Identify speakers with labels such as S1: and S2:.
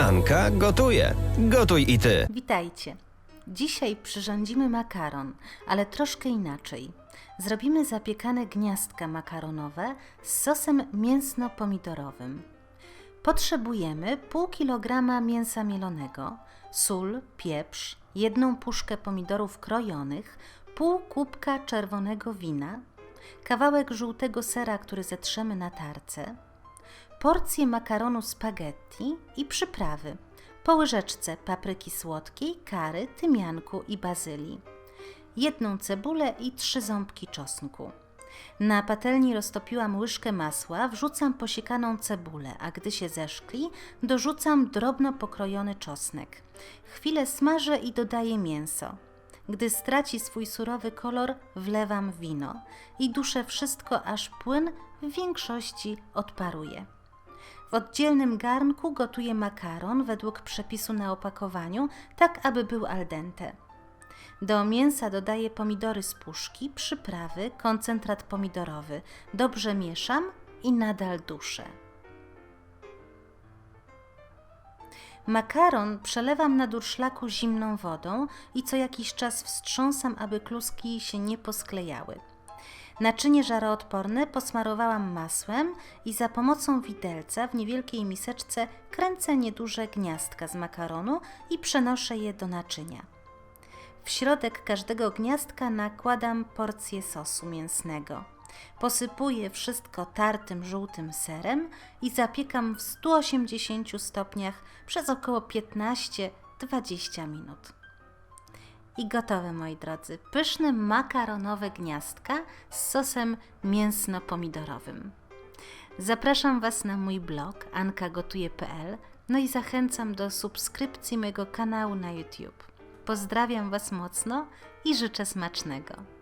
S1: Anka gotuje. Gotuj i ty.
S2: Witajcie. Dzisiaj przyrządzimy makaron, ale troszkę inaczej. Zrobimy zapiekane gniazdka makaronowe z sosem mięsno-pomidorowym. Potrzebujemy pół kilograma mięsa mielonego, sól, pieprz, jedną puszkę pomidorów krojonych, pół kubka czerwonego wina, kawałek żółtego sera, który zetrzemy na tarce, porcję makaronu spaghetti i przyprawy. Po łyżeczce papryki słodkiej, kary, tymianku i bazylii. Jedną cebulę i trzy ząbki czosnku. Na patelni roztopiłam łyżkę masła, wrzucam posiekaną cebulę, a gdy się zeszkli, dorzucam drobno pokrojony czosnek. Chwilę smażę i dodaję mięso. Gdy straci swój surowy kolor, wlewam wino i duszę wszystko, aż płyn w większości odparuje. W oddzielnym garnku gotuję makaron według przepisu na opakowaniu, tak aby był al dente. Do mięsa dodaję pomidory z puszki, przyprawy, koncentrat pomidorowy. Dobrze mieszam i nadal duszę. Makaron przelewam na durszlaku zimną wodą i co jakiś czas wstrząsam, aby kluski się nie posklejały. Naczynie żaroodporne posmarowałam masłem i za pomocą widelca w niewielkiej miseczce kręcę nieduże gniazdka z makaronu i przenoszę je do naczynia. W środek każdego gniazdka nakładam porcję sosu mięsnego. Posypuję wszystko tartym żółtym serem i zapiekam w 180 stopniach przez około 15-20 minut. I gotowe, moi drodzy, pyszne makaronowe gniazdka z sosem mięsno-pomidorowym. Zapraszam Was na mój blog ankagotuje.pl no i zachęcam do subskrypcji mojego kanału na YouTube. Pozdrawiam Was mocno i życzę smacznego.